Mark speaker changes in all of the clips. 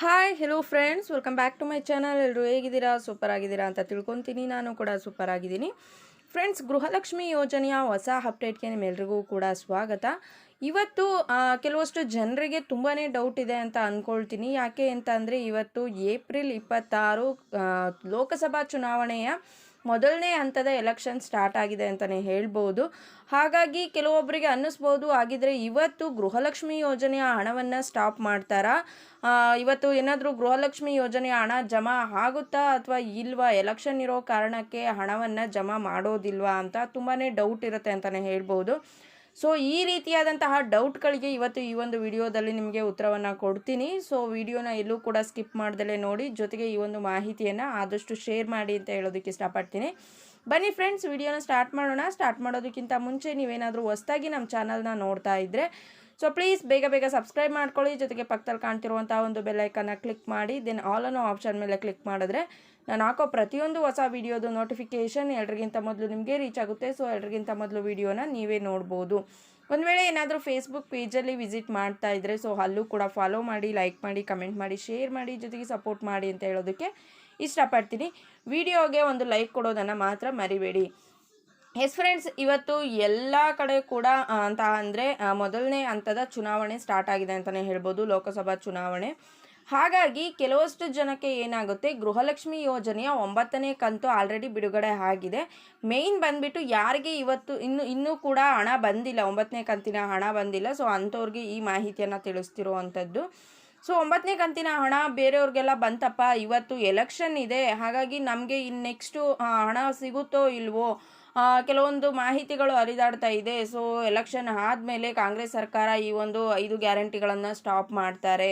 Speaker 1: Hi hello friends welcome back to my channel ಎಲ್ಲರೂ ಹೇಗಿದ್ದೀರಾ? Super ಆಗಿದ್ದೀರಾ ಅಂತ ತಿಳ್ಕೊತೀನಿ. ನಾನು ಕೂಡ ಸೂಪರ್ ಆಗಿದ್ದೀನಿ. ಫ್ರೆಂಡ್ಸ್ ಗೃಹಲಕ್ಷ್ಮಿ ಯೋಜನೆಯ ಹೊಸ ಅಪ್ಡೇಟ್ಗೆ ನಿಮ್ಮೆಲ್ರಿಗೂ ಕೂಡ ಸ್ವಾಗತ. ಇವತ್ತು ಕೆಲವಷ್ಟು ಜನರಿಗೆ ತುಂಬಾ ಡೌಟ್ ಇದೆ ಅಂತ ಅಂದ್ಕೊಳ್ತೀನಿ ಯಾಕೆ ಅಂತ ಇವತ್ತು ಏಪ್ರಿಲ್ ಇಪ್ಪತ್ತಾರು ಲೋಕಸಭಾ ಚುನಾವಣೆಯ ಮೊದಲನೇ ಹಂತದ ಎಲೆಕ್ಷನ್ ಸ್ಟಾರ್ಟ್ ಆಗಿದೆ ಅಂತಲೇ ಹೇಳ್ಬೋದು. ಹಾಗಾಗಿ ಕೆಲವೊಬ್ಬರಿಗೆ ಅನ್ನಿಸ್ಬೋದು ಆಗಿದ್ರೆ ಇವತ್ತು ಗೃಹಲಕ್ಷ್ಮಿ ಯೋಜನೆಯ ಹಣವನ್ನು ಸ್ಟಾಪ್ ಮಾಡ್ತಾರಾ? ಇವತ್ತು ಏನಾದರೂ ಗೃಹಲಕ್ಷ್ಮಿ ಯೋಜನೆಯ ಹಣ ಜಮಾ ಆಗುತ್ತಾ ಅಥವಾ ಇಲ್ವಾ? ಎಲೆಕ್ಷನ್ ಇರೋ ಕಾರಣಕ್ಕೆ ಹಣವನ್ನು ಜಮಾ ಮಾಡೋದಿಲ್ವಾ ಅಂತ ತುಂಬಾ ಡೌಟ್ ಇರುತ್ತೆ ಅಂತಲೇ ಹೇಳ್ಬೋದು. ಸೊ ಈ ರೀತಿಯಾದಂತಹ ಡೌಟ್ಗಳಿಗೆ ಇವತ್ತು ಈ ಒಂದು ವಿಡಿಯೋದಲ್ಲಿ ನಿಮಗೆ ಉತ್ತರವನ್ನು ಕೊಡ್ತೀನಿ. ಸೊ ವಿಡಿಯೋನ ಎಲ್ಲೂ ಕೂಡ ಸ್ಕಿಪ್ ಮಾಡ್ದಲೇ ನೋಡಿ. ಜೊತೆಗೆ ಈ ಒಂದು ಮಾಹಿತಿಯನ್ನು ಆದಷ್ಟು ಶೇರ್ ಮಾಡಿ ಅಂತ ಹೇಳೋದಕ್ಕೆ ಇಷ್ಟಪಡ್ತೀನಿ. ಬನ್ನಿ ಫ್ರೆಂಡ್ಸ್ ವಿಡಿಯೋನ ಸ್ಟಾರ್ಟ್ ಮಾಡೋಣ. ಸ್ಟಾರ್ಟ್ ಮಾಡೋದಕ್ಕಿಂತ ಮುಂಚೆ ನೀವೇನಾದರೂ ಹೊಸ್ದಾಗಿ ನಮ್ಮ ಚಾನಲ್ನ ನೋಡ್ತಾ ಇದ್ದರೆ ಸೊ ಪ್ಲೀಸ್ ಬೇಗ ಬೇಗ ಸಬ್ಸ್ಕ್ರೈಬ್ ಮಾಡ್ಕೊಳ್ಳಿ. ಜೊತೆಗೆ ಪಕ್ಕದಲ್ಲಿ ಕಾಣ್ತಿರುವಂಥ ಒಂದು ಬೆಲ್ಲೈಕನ್ನ ಕ್ಲಿಕ್ ಮಾಡಿ ದೆನ್ ಆಲ್ ಅನ್ನೋ ಆಪ್ಷನ್ ಮೇಲೆ ಕ್ಲಿಕ್ ಮಾಡಿದ್ರೆ ನಾನು ಹಾಕೋ ಪ್ರತಿಯೊಂದು ಹೊಸ ವೀಡಿಯೋದು ನೋಟಿಫಿಕೇಷನ್ ಎಲ್ರಿಗಿಂತ ಮೊದಲು ನಿಮಗೆ ರೀಚ್ ಆಗುತ್ತೆ. ಸೊ ಎಲ್ರಿಗಿಂತ ಮೊದಲು ವಿಡಿಯೋನ ನೀವೇ ನೋಡ್ಬೋದು. ಒಂದು ವೇಳೆ ಏನಾದರೂ ಫೇಸ್ಬುಕ್ ಪೇಜಲ್ಲಿ ವಿಸಿಟ್ ಮಾಡ್ತಾ ಇದ್ದರೆ ಸೊ ಅಲ್ಲೂ ಕೂಡ ಫಾಲೋ ಮಾಡಿ ಲೈಕ್ ಮಾಡಿ ಕಮೆಂಟ್ ಮಾಡಿ ಶೇರ್ ಮಾಡಿ, ಜೊತೆಗೆ ಸಪೋರ್ಟ್ ಮಾಡಿ ಅಂತ ಹೇಳೋದಕ್ಕೆ ಇಷ್ಟಪಡ್ತೀನಿ. ವಿಡಿಯೋಗೆ ಒಂದು ಲೈಕ್ ಕೊಡೋದನ್ನು ಮಾತ್ರ ಮರಿಬೇಡಿ. ಎಸ್ ಫ್ರೆಂಡ್ಸ್, ಇವತ್ತು ಎಲ್ಲ ಕಡೆ ಕೂಡ ಅಂತ ಅಂದರೆ ಮೊದಲನೇ ಹಂತದ ಚುನಾವಣೆ ಸ್ಟಾರ್ಟ್ ಆಗಿದೆ ಅಂತಲೇ ಹೇಳ್ಬೋದು, ಲೋಕಸಭಾ ಚುನಾವಣೆ. ಹಾಗಾಗಿ ಕೆಲವಷ್ಟು ಜನಕ್ಕೆ ಏನಾಗುತ್ತೆ, ಗೃಹಲಕ್ಷ್ಮಿ ಯೋಜನೆಯ ಒಂಬತ್ತನೇ ಕಂತು ಆಲ್ರೆಡಿ ಬಿಡುಗಡೆ ಆಗಿದೆ. ಮೇಯ್ನ್ ಬಂದ್ಬಿಟ್ಟು ಯಾರಿಗೆ ಇವತ್ತು, ಇನ್ನು, ಇನ್ನೂ ಕೂಡ ಹಣ ಬಂದಿಲ್ಲ, ಒಂಬತ್ತನೇ ಕಂತಿನ ಹಣ ಬಂದಿಲ್ಲ ಸೊ ಅಂಥವ್ರಿಗೆ ಈ ಮಾಹಿತಿಯನ್ನು ತಿಳಿಸ್ತಿರುವಂಥದ್ದು. ಸೊ ಒಂಬತ್ತನೇ ಕಂತಿನ ಹಣ ಬೇರೆಯವ್ರಿಗೆಲ್ಲ ಬಂತಪ್ಪ, ಇವತ್ತು ಎಲೆಕ್ಷನ್ ಇದೆ, ಹಾಗಾಗಿ ನಮಗೆ ಇನ್ನು ನೆಕ್ಸ್ಟು ಹಣ ಸಿಗುತ್ತೋ ಇಲ್ವೋ ಕೆಲವೊಂದು ಮಾಹಿತಿಗಳು ಹರಿದಾಡ್ತಾ ಇದೆ. ಸೊ ಎಲೆಕ್ಷನ್ ಆದಮೇಲೆ ಕಾಂಗ್ರೆಸ್ ಸರ್ಕಾರ ಈ ಒಂದು ಐದು ಗ್ಯಾರಂಟಿಗಳನ್ನು ಸ್ಟಾಪ್ ಮಾಡ್ತಾರೆ.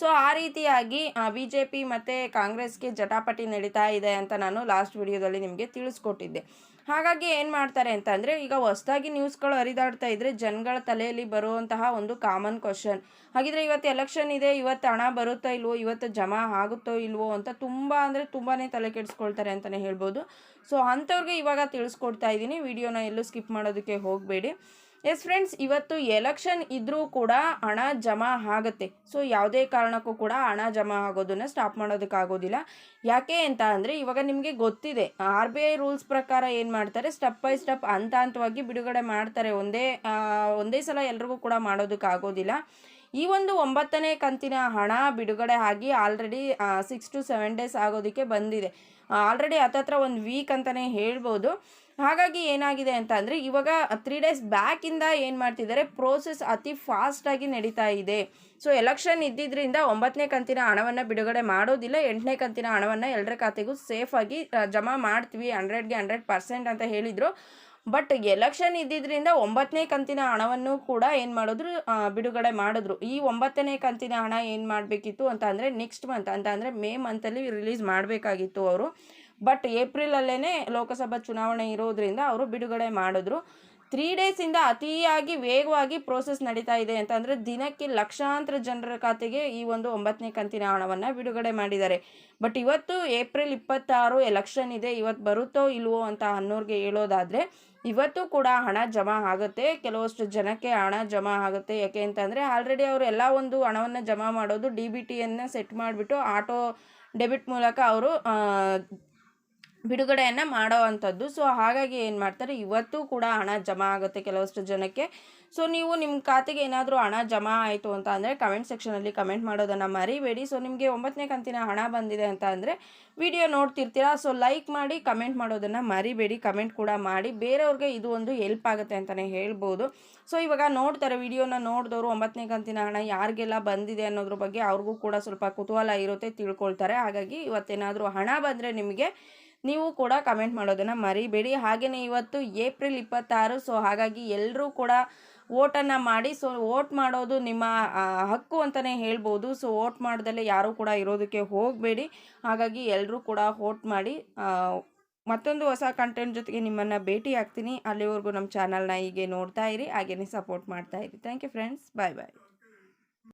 Speaker 1: ಸೊ ಆ ರೀತಿಯಾಗಿ ಬಿ ಜೆ ಪಿ ಮತ್ತು ಕಾಂಗ್ರೆಸ್ಗೆ ಜಟಾಪಟಿ ನಡೀತಾ ಇದೆ ಅಂತ ನಾನು ಲಾಸ್ಟ್ ವಿಡಿಯೋದಲ್ಲಿ ನಿಮಗೆ ತಿಳಿಸ್ಕೊಟ್ಟಿದ್ದೆ. ಹಾಗಾಗಿ ಏನು ಮಾಡ್ತಾರೆ ಅಂತ ಅಂದರೆ, ಈಗ ಹೊಸದಾಗಿ ನ್ಯೂಸ್ಗಳು ಹರಿದಾಡ್ತಾ ಇದ್ದರೆ ಜನಗಳ ತಲೆಯಲ್ಲಿ ಬರುವಂತಹ ಒಂದು ಕಾಮನ್ ಕ್ವಶನ್ ಹಾಗಿದ್ರೆ ಇವತ್ತು ಎಲೆಕ್ಷನ್ ಇದೆ, ಇವತ್ತು ಹಣ ಬರುತ್ತೋ ಇಲ್ವೋ, ಇವತ್ತು ಜಮಾ ಆಗುತ್ತೋ ಇಲ್ವೋ ಅಂತ ತುಂಬ ಅಂದರೆ ತುಂಬಾ ತಲೆ ಕೆಡಿಸ್ಕೊಳ್ತಾರೆ ಅಂತಲೇ ಹೇಳ್ಬೋದು. ಸೊ ಅಂಥವ್ರಿಗೆ ಇವಾಗ ತಿಳಿಸ್ಕೊಡ್ತಾ ಇದ್ದೀನಿ. ವಿಡಿಯೋನ ಎಲ್ಲೂ ಸ್ಕಿಪ್ ಮಾಡೋದಕ್ಕೆ ಹೋಗಬೇಡಿ. ಎಸ್ ಫ್ರೆಂಡ್ಸ್, ಇವತ್ತು ಎಲೆಕ್ಷನ್ ಇದ್ದರೂ ಕೂಡ ಹಣ ಜಮಾ ಆಗುತ್ತೆ. ಸೊ, ಯಾವುದೇ ಕಾರಣಕ್ಕೂ ಕೂಡ ಹಣ ಜಮಾ ಆಗೋದನ್ನು ಸ್ಟಾಪ್ ಮಾಡೋದಕ್ಕಾಗೋದಿಲ್ಲ. ಯಾಕೆ ಅಂತ ಅಂದರೆ, ಇವಾಗ ನಿಮಗೆ ಗೊತ್ತಿದೆ, ಆರ್ ಬಿ ಐ ರೂಲ್ಸ್ ಪ್ರಕಾರ ಏನು ಮಾಡ್ತಾರೆ, ಸ್ಟೆಪ್ ಬೈ ಸ್ಟೆಪ್ ಹಂತ ಹಂತವಾಗಿ ಬಿಡುಗಡೆ ಮಾಡ್ತಾರೆ. ಒಂದೇ ಒಂದೇ ಸಲ ಎಲ್ರಿಗೂ ಕೂಡ ಮಾಡೋದಕ್ಕಾಗೋದಿಲ್ಲ. ಈ ಒಂದು ಒಂಬತ್ತನೇ ಕಂತಿನ ಹಣ ಬಿಡುಗಡೆ ಆಗಿ already six to seven days ಆಗೋದಕ್ಕೆ ಬಂದಿದೆ. ಆಲ್ರೆಡಿ ಹತ್ತತ್ರ ಒಂದು ವೀಕ್ ಅಂತಲೇ ಹೇಳ್ಬೋದು. ಹಾಗಾಗಿ ಏನಾಗಿದೆ ಅಂತ ಅಂದರೆ ಇವಾಗ ತ್ರೀ ಡೇಸ್ ಬ್ಯಾಕಿಂದ ಏನು ಮಾಡ್ತಿದ್ದಾರೆ? ಪ್ರೋಸೆಸ್ ಅತಿ ಫಾಸ್ಟಾಗಿ ನಡೀತಾ ಇದೆ. ಸೊ ಎಲೆಕ್ಷನ್ ಇದ್ದಿದ್ದರಿಂದ ಒಂಬತ್ತನೇ ಕಂತಿನ ಹಣವನ್ನು ಬಿಡುಗಡೆ ಮಾಡೋದಿಲ್ಲ, ಎಂಟನೇ ಕಂತಿನ ಹಣವನ್ನು ಎಲ್ಲರ ಖಾತೆಗೂ ಸೇಫಾಗಿ ಜಮಾ ಮಾಡ್ತೀವಿ ಹಂಡ್ರೆಡ್ಗೆ ಹಂಡ್ರೆಡ್ ಪರ್ಸೆಂಟ್ ಅಂತ ಹೇಳಿದರು. ಬಟ್ ಎಲೆಕ್ಷನ್ ಇದ್ದಿದ್ದರಿಂದ ಒಂಬತ್ತನೇ ಕಂತಿನ ಹಣವನ್ನು ಕೂಡ ಏನು ಮಾಡಿದ್ರು? ಬಿಡುಗಡೆ ಮಾಡಿದ್ರು. ಈ ಒಂಬತ್ತನೇ ಕಂತಿನ ಹಣ ಏನು ಮಾಡಬೇಕಿತ್ತು ಅಂತ ಅಂದರೆ ನೆಕ್ಸ್ಟ್ ಮಂತ್ ಅಂತ ಅಂದರೆ ಮೇ ಮಂತಲ್ಲಿ ರಿಲೀಸ್ ಮಾಡಬೇಕಾಗಿತ್ತು ಅವರು. ಬಟ್ ಏಪ್ರಿಲಲ್ಲೇ ಲೋಕಸಭಾ ಚುನಾವಣೆ ಇರೋದ್ರಿಂದ ಅವರು ಬಿಡುಗಡೆ ಮಾಡಿದ್ರು. ತ್ರೀ ಡೇಸಿಂದ ಅತಿಯಾಗಿ ವೇಗವಾಗಿ ಪ್ರೋಸೆಸ್ ನಡೀತಾ ಇದೆ ಅಂತ ಅಂದರೆ ದಿನಕ್ಕೆ ಲಕ್ಷಾಂತರ ಜನರ ಖಾತೆಗೆ ಈ ಒಂದು ಒಂಬತ್ತನೇ ಕಂತಿನ ಹಣವನ್ನು ಬಿಡುಗಡೆ ಮಾಡಿದ್ದಾರೆ. ಬಟ್ ಇವತ್ತು ಏಪ್ರಿಲ್ ಇಪ್ಪತ್ತಾರು ಎಲೆಕ್ಷನ್ ಇದೆ, ಇವತ್ತು ಬರುತ್ತೋ ಇಲ್ವೋ ಅಂತ ಅನ್ನೋರಿಗೆ ಹೇಳೋದಾದರೆ ಇವತ್ತು ಕೂಡ ಹಣ ಜಮಾ ಆಗುತ್ತೆ, ಕೆಲವಷ್ಟು ಜನಕ್ಕೆ ಹಣ ಜಮಾ ಆಗುತ್ತೆ. ಯಾಕೆ ಅಂತಂದರೆ ಆಲ್ರೆಡಿ ಅವರು ಎಲ್ಲ ಒಂದು ಹಣವನ್ನು ಜಮಾ ಮಾಡೋದು ಡಿ ಬಿ ಟಿಯನ್ನು ಸೆಟ್ ಮಾಡಿಬಿಟ್ಟು ಆಟೋ ಡೆಬಿಟ್ ಮೂಲಕ ಅವರು ಬಿಡುಗಡೆಯನ್ನು ಮಾಡೋ ಅಂಥದ್ದು. ಸೊ ಹಾಗಾಗಿ ಏನು ಮಾಡ್ತಾರೆ, ಇವತ್ತು ಕೂಡ ಹಣ ಜಮಾ ಆಗುತ್ತೆ ಕೆಲವಷ್ಟು ಜನಕ್ಕೆ. ಸೊ ನೀವು ನಿಮ್ಮ ಖಾತೆಗೆ ಏನಾದರೂ ಹಣ ಜಮಾ ಆಯಿತು ಅಂತ ಅಂದರೆ ಕಮೆಂಟ್ ಸೆಕ್ಷನಲ್ಲಿ ಕಮೆಂಟ್ ಮಾಡೋದನ್ನು ಮರಿಬೇಡಿ. ಸೊ ನಿಮಗೆ ಒಂಬತ್ತನೇ ಕಂತಿನ ಹಣ ಬಂದಿದೆ ಅಂತ ಅಂದರೆ ವಿಡಿಯೋ ನೋಡ್ತಿರ್ತೀರಾ? ಸೊ ಲೈಕ್ ಮಾಡಿ ಕಮೆಂಟ್ ಮಾಡೋದನ್ನು ಮರಿಬೇಡಿ. ಕಮೆಂಟ್ ಕೂಡ ಮಾಡಿ. ಬೇರೆಯವ್ರಿಗೆ ಇದು ಒಂದು ಹೆಲ್ಪ್ ಆಗುತ್ತೆ ಅಂತಲೇ ಹೇಳ್ಬೋದು. ಸೊ ಇವಾಗ ನೋಡ್ತಾರೆ ವಿಡಿಯೋನ ನೋಡಿದವರು ಒಂಬತ್ತನೇ ಕಂತಿನ ಹಣ ಯಾರಿಗೆಲ್ಲ ಬಂದಿದೆ ಅನ್ನೋದ್ರ ಬಗ್ಗೆ ಅವ್ರಿಗೂ ಕೂಡ ಸ್ವಲ್ಪ ಕುತೂಹಲ ಇರುತ್ತೆ, ತಿಳ್ಕೊಳ್ತಾರೆ. ಹಾಗಾಗಿ ಇವತ್ತೇನಾದರೂ ಹಣ ಬಂದರೆ ನಿಮಗೆ ನೀವು ಕೂಡ ಕಮೆಂಟ್ ಮಾಡೋದನ್ನು ಮರಿಬೇಡಿ. ಹಾಗೆಯೇ ಇವತ್ತು ಏಪ್ರಿಲ್ ಇಪ್ಪತ್ತಾರು ಸೊ ಹಾಗಾಗಿ ಎಲ್ಲರೂ ಕೂಡ ಓಟನ್ನು ಮಾಡಿ ಸೊ ಓಟ್ ಮಾಡೋದು ನಿಮ್ಮ ಹಕ್ಕು ಅಂತಲೇ ಹೇಳ್ಬೋದು. ಸೊ ಓಟ್ ಮಾಡ್ದಲ್ಲೇ ಯಾರೂ ಕೂಡ ಇರೋದಕ್ಕೆ ಹೋಗಬೇಡಿ. ಹಾಗಾಗಿ ಎಲ್ಲರೂ ಕೂಡ ಓಟ್ ಮಾಡಿ ಮತ್ತೊಂದು ಹೊಸ ಕಂಟೆಂಟ್ ಜೊತೆಗೆ ನಿಮ್ಮನ್ನು ಭೇಟಿ ಆಗ್ತೀನಿ. ಅಲ್ಲಿವರೆಗೂ ನಮ್ಮ ಚಾನಲ್ನ ಹೀಗೆ ನೋಡ್ತಾ ಇರಿ ಹಾಗೆಯೇ ಸಪೋರ್ಟ್ ಮಾಡ್ತಾ ಇರಿ. Thank you friends bye bye